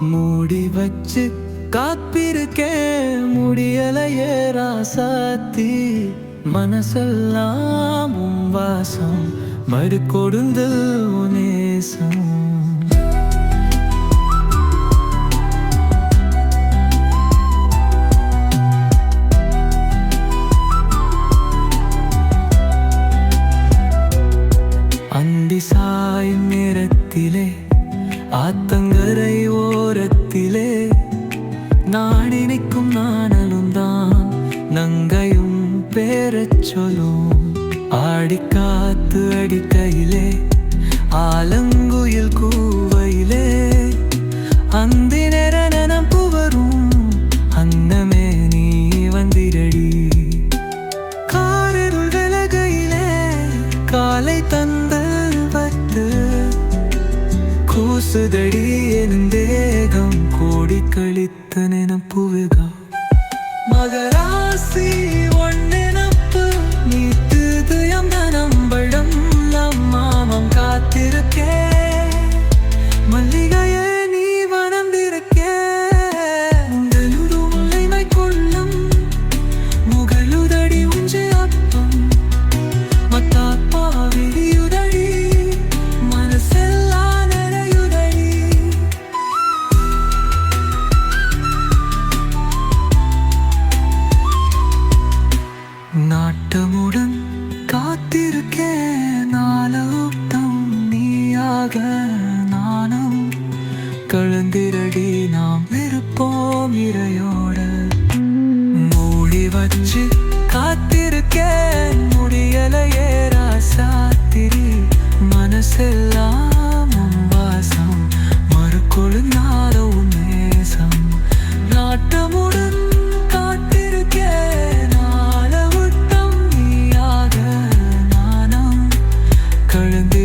மூடி வச்சு காத்திருக்கே முடியலையே ராசாத்தி. மனசெல்லாம் வாசம். மறு கொடுந்தல் உனேசம். அந்தி சாயும் நேரத்திலே ஆத்தங்கரை ஓ நான் நினைக்கும் நாணலும் தான். நங்கையும் பேரச் சொல்லும். ஆடிக்காத்து அடிக்கையிலே ஆலங்குயில் கூவையிலே அந்த கூசுதடி என் தேகம் கோடி கழித்த நினப்புவிகா மகராசி கலந்திரடி நாம் இருப்போம் இறையோட. மூடி வச்சு காத்திருக்கேன் முடியலையே ராசாத்திரி மனசெல்லாம் வாசம் மறுக்கொழு நாளும் நேசம். நாட்டமுடன் காத்திருக்கேன் ஆளவுட்டம் நீயாக நாணம். கழுந்து